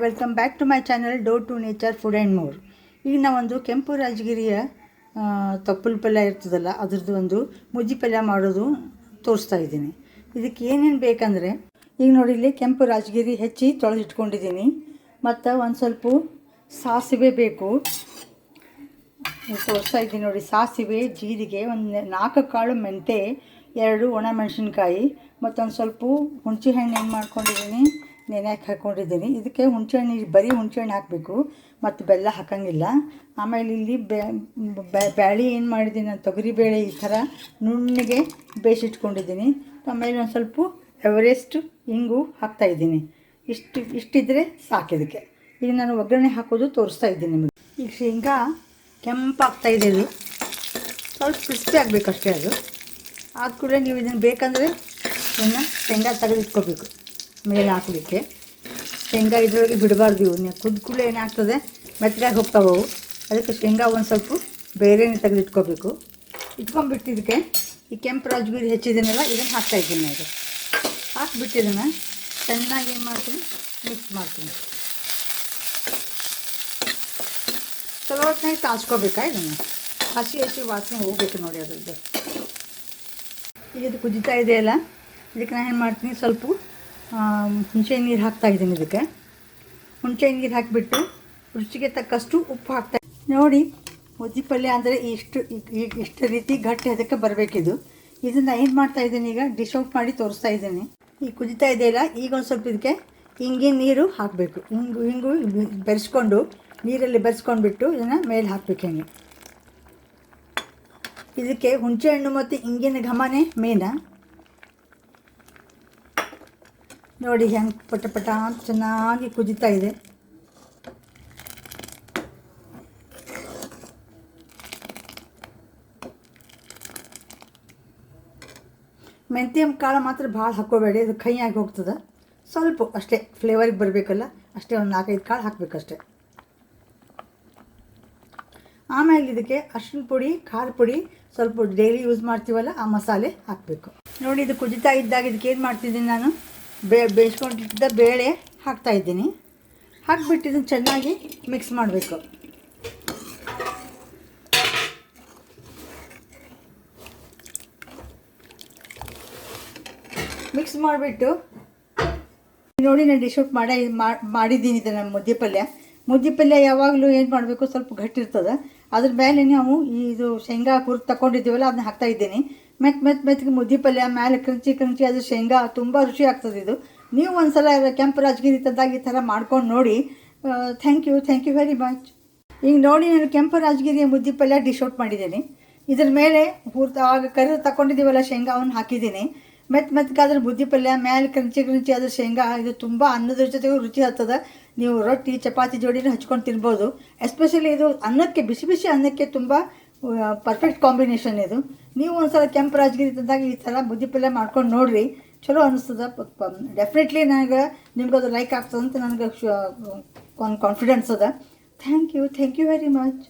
Welcome back to my channel dough to nature food and more ಈಗ ನಾವೊಂದು ಕೆಂಪು ರಾಜಗಿರಿಯ ತಪ್ಪಲು ಪಲ್ಯ ಇರ್ತದಲ್ಲ, ಅದ್ರದ್ದು ಒಂದು ಮುಜ್ಜಿ ಪಲ್ಯ ಮಾಡೋದು ತೋರಿಸ್ತಾ ಇದ್ದೀನಿ. ಇದಕ್ಕೆ ಏನೇನು ಬೇಕಂದರೆ, ಈಗ ನೋಡಿ ಇಲ್ಲಿ ಕೆಂಪು ರಾಜಗಿರಿ ಹೆಚ್ಚಿ ತೊಳೆದಿಟ್ಕೊಂಡಿದ್ದೀನಿ. ಮತ್ತು ಒಂದು ಸ್ವಲ್ಪ ಸಾಸಿವೆ ಬೇಕು. ತೋರಿಸ್ತಾ ಇದ್ದೀನಿ ನೋಡಿ, ಸಾಸಿವೆ, ಜೀರಿಗೆ, ಒಂದು ನಾಲ್ಕು ಕಾಳು ಮೆಂತೆ, ಎರಡು ಒಣ ಮೆಣಸಿನ್ಕಾಯಿ, ಮತ್ತೊಂದು ಸ್ವಲ್ಪ ಹುಣಸೆ ಹಣ್ಣು ಏನು ಮಾಡ್ಕೊಂಡಿದ್ದೀನಿ ನೆನೆಯಕ್ಕೆ ಹಾಕ್ಕೊಂಡಿದ್ದೀನಿ ಇದಕ್ಕೆ ಹುಣಸೆಹಣ್ಣು, ಬರೀ ಹುಣಸೆಹಣ್ಣು ಹಾಕಬೇಕು, ಮತ್ತು ಬೆಲ್ಲ ಹಾಕೋಂಗಿಲ್ಲ. ಆಮೇಲೆ ಇಲ್ಲಿ ಬ್ಯಾಳಿ ಏನು ಮಾಡಿದ್ದೀನಿ, ನಾನು ತೊಗರಿಬೇಳೆ ಈ ಥರ ನುಣ್ಣಗೆ ಬೇಯಿಸಿಟ್ಕೊಂಡಿದ್ದೀನಿ. ಆಮೇಲೆ ಒಂದು ಸ್ವಲ್ಪ ಎವರೆಸ್ಟ್ ಹಿಂಗು ಹಾಕ್ತಾಯಿದ್ದೀನಿ ಇಷ್ಟು, ಇಷ್ಟಿದ್ರೆ ಸಾಕು ಇದಕ್ಕೆ. ಈಗ ನಾನು ಒಗ್ಗರಣೆ ಹಾಕೋದು ತೋರಿಸ್ತಾ ಇದ್ದೀನಿ ನಿಮಗೆ. ಈಗ ಶೇಂಗಾ ಕೆಂಪಾಗ್ತಾ ಇದೆ ಸ್ವಲ್ಪ ಕ್ರಿಸ್ಪಿ ಆಗಬೇಕಷ್ಟೇ ಅದು. ಆದ ಕೂಡ ನೀವು ಇದನ್ನು ಬೇಕಂದರೆ ಇದನ್ನು ಶೇಂಗಾ ತೆಗೆದಿಟ್ಕೋಬೇಕು. ಮೇಲೆ ಹಾಕಲಿಕ್ಕೆ. ಶೇಂಗಾ ಇದರೊಳಗೆ ಬಿಡಬಾರ್ದು ಇವು ಕುದ್ದು ಕೂಡಲೇ ಏನಾಗ್ತದೆ? ಮೆತ್ತಗಾಗಿ ಹೋಗ್ತಾವೆ ಅದಕ್ಕೆ ಶೇಂಗಾ ಒಂದು ಸ್ವಲ್ಪ ಬೇರೆನೇ ತೆಗೆದಿಟ್ಕೋಬೇಕು. ಇಟ್ಕೊಂಬಿಟ್ಟಿದ್ದಕ್ಕೆ ಈ ಕೆಂಪು ರಾಜಗಿರಿ ಹೆಚ್ಚಿದ್ದೀನಲ್ಲ ಇದನ್ನು ಹಾಕ್ತಾಯಿದ್ದೀನಿ ಅದು ಇದನ್ನು ಚೆನ್ನಾಗಿ ಏನು ಮಾಡ್ತೀನಿ? ಮಿಕ್ಸ್ ಮಾಡ್ತೀನಿ. ಚಲೋ ಹೊತ್ತಿನಾಗ ತಾಸ್ಕೋಬೇಕಾ ಇದನ್ನು? ಹಸಿ ಹಸಿ ವಾಸನೆ ಹೋಗ್ಬೇಕು ನೋಡಿ ಅದ್ರದ್ದು. ಈಗ ಇದು ಕುದಿತಾ ಇದೆಯಲ್ಲ? ಇದಕ್ಕೆ ನಾನು ಏನು ಮಾಡ್ತೀನಿ? ಸ್ವಲ್ಪ ಹುಣಸೆ ನೀರು ಹಾಕ್ತಾ ಇದ್ದೀನಿ ಇದಕ್ಕೆ. ಹುಣಸೆ ನೀರು ಹಾಕಿಬಿಟ್ಟು ರುಚಿಗೆ ತಕ್ಕಷ್ಟು ಉಪ್ಪು ಹಾಕ್ತಾ ನೋಡಿ ಮುದ್ದೆ ಪಲ್ಯ ಅಂದರೆ ಇಷ್ಟು ಇಷ್ಟು ರೀತಿ ಗಟ್ಟಿ ಅದಕ್ಕೆ ಬರಬೇಕಿದು. ಇದನ್ನು ಏನು ಮಾಡ್ತಾ ಇದ್ದೀನಿ ಈಗ? ಡಿಶ್ ಔಟ್ ಮಾಡಿ ತೋರಿಸ್ತಾ ಇದ್ದೀನಿ. ಈಗ ಕುದಿತಾ ಇದೆಯಲ್ಲ ಈಗ ಒಂದು ಸ್ವಲ್ಪ ಇದಕ್ಕೆ ಹಿಂಗಿನ ನೀರು ಹಾಕಬೇಕು. ಹಿಂಗು ಹಿಂಗು ಬೆರೆಸ್ಕೊಂಡು, ನೀರಲ್ಲಿ ಬೆರೆಸ್ಕೊಂಡ್ಬಿಟ್ಟು ಇದನ್ನು ಮೇಲೆ ಹಾಕಬೇಕು ಹಿಂಗೆ. ಇದಕ್ಕೆ ಹುಣಸೆ ಹಣ್ಣು ಮತ್ತು ಹಿಂಗಿನ ಘಮನೇ ಮೇನ. ನೋಡಿ ಹೆಂಗೆ ಪಟ ಪಟ ಅಂತ ಚೆನ್ನಾಗಿ ಕುದಿತಾ ಇದೆ. ಮೆಂತ್ಯ ಕಾಳು ಮಾತ್ರ ಭಾಳ ಹಾಕ್ಕೋಬೇಡಿ, ಅದು ಕೈಯಾಗಿ ಹೋಗ್ತದೆ. ಸ್ವಲ್ಪ ಅಷ್ಟೇ ಫ್ಲೇವರಿಗೆ ಬರಬೇಕಲ್ಲ, ಅಷ್ಟೇ ಒಂದು ನಾಲ್ಕೈದು ಕಾಳು ಹಾಕಬೇಕಷ್ಟೆ. ಆಮೇಲೆ ಇದಕ್ಕೆ ಅರ್ಶಿನ ಪುಡಿ, ಖಾರ ಪುಡಿ ಸ್ವಲ್ಪ ಡೈಲಿ ಯೂಸ್ ಮಾಡ್ತೀವಲ್ಲ, ಆ ಮಸಾಲೆ ಹಾಕಬೇಕು. ನೋಡಿ ಇದು ಕುದಿತಾ ಇದ್ದಾಗ ಇದಕ್ಕೆ ಏನು ಮಾಡ್ತಿದ್ದೀನಿ ನಾನು? ಬೇ ಬೇಯಿಸ್ಕೊಂಡಿದ್ದ ಬೇಳೆ ಹಾಕ್ತಾಯಿದ್ದೀನಿ ಹಾಕ್ಬಿಟ್ಟು ಇದನ್ನು ಚೆನ್ನಾಗಿ ಮಿಕ್ಸ್ ಮಾಡಬೇಕು. ಮಿಕ್ಸ್ ಮಾಡಿಬಿಟ್ಟು ನೋಡಿ ನಾನು ಡಿಶ್ ಔಟ್ ಮಾಡಿ ಮಾಡಿದ್ದೀನಿ ಇದನ್ನು ಮುದ್ದೆ ಪಲ್ಯ ಮುದ್ದೆ ಪಲ್ಯ ಯಾವಾಗಲೂ ಏನು ಮಾಡಬೇಕು ಸ್ವಲ್ಪ ಗಟ್ಟಿ ಇರ್ತದೆ ಅದ್ರ ಮೇಲೆ ನಾವು ಇದು ಶೇಂಗಾ ಕುರ್ತು ತಗೊಂಡಿದ್ದೀವಲ್ಲ ಅದನ್ನ ಹಾಕ್ತಾ ಇದ್ದೀನಿ. ಮೆತ್ ಮೆತ್ ಮೆತ್ತಿಗೆ ಮುದ್ದಿ ಪಲ್ಯ ಮೇಲೆ ಕ್ರಂಚಿ ಕ್ರಂಚಿ ಅದು ಶೇಂಗಾ ತುಂಬ ರುಚಿ ಆಗ್ತದೆ ಇದು. ನೀವು ಒಂದ್ಸಲ ಕೆಂಪು ರಾಜಗಿರಿ ತಂದಾಗಿ ಈ ಥರ ಮಾಡ್ಕೊಂಡು ನೋಡಿ. Thank you thank you very much ಈಗ ನೋಡಿ ನಾನು ಕೆಂಪು ರಾಜಗಿರಿಯ ಮುದ್ದೆ ಪಲ್ಯ ಡಿಶ್ ಮಾಡಿದ್ದೀನಿ. ಇದ್ರ ಮೇಲೆ ಹುರ್ತ ಆಗ ಕರಿದು ತಗೊಂಡಿದ್ದೀವಲ್ಲ ಶೇಂಗಾವನ್ನು ಹಾಕಿದ್ದೀನಿ. ಮೆತ್ ಮೆತ್ತಗಾದ್ರೆ ಬುದ್ಧಿ ಪಲ್ಯ ಮೇಲೆ ಕ್ರಂಚಿ ಕ್ರಂಚಿ ಅದ್ರ ಶೇಂಗಾ, ಇದು ತುಂಬ ಅನ್ನದ ಜೊತೆಗೂ ರುಚಿ ಆಗ್ತದೆ. ನೀವು ರೊಟ್ಟಿ, ಚಪಾತಿ ಜೋಡಿನ ಹಚ್ಕೊಂಡು ತಿನ್ಬೋದು. ಎಸ್ಪೆಷಲಿ ಇದು ಅನ್ನಕ್ಕೆ, ಬಿಸಿ ಬಿಸಿ ಅನ್ನಕ್ಕೆ ತುಂಬ ಪರ್ಫೆಕ್ಟ್ ಕಾಂಬಿನೇಷನ್ ಇದು. ನೀವು ಒಂದ್ಸಲ ಕೆಂಪು ರಾಜಗಿರಿ ತಂದಾಗ ಈ ಥರ ಬುದ್ಧಿ ಪಲ್ಯ ಮಾಡ್ಕೊಂಡು ನೋಡಿರಿ. ಚಲೋ ಅನಿಸ್ತದೆ. ಡೆಫಿನೆಟ್ಲಿ ನನಗೆ ನಿಮ್ಗೆ ಅದು ಲೈಕ್ ಆಗ್ತದೆ ಅಂತ ನನಗೆ ಒಂದು ಕಾನ್ಫಿಡೆನ್ಸ್ ಅದ. Thank you thank you very much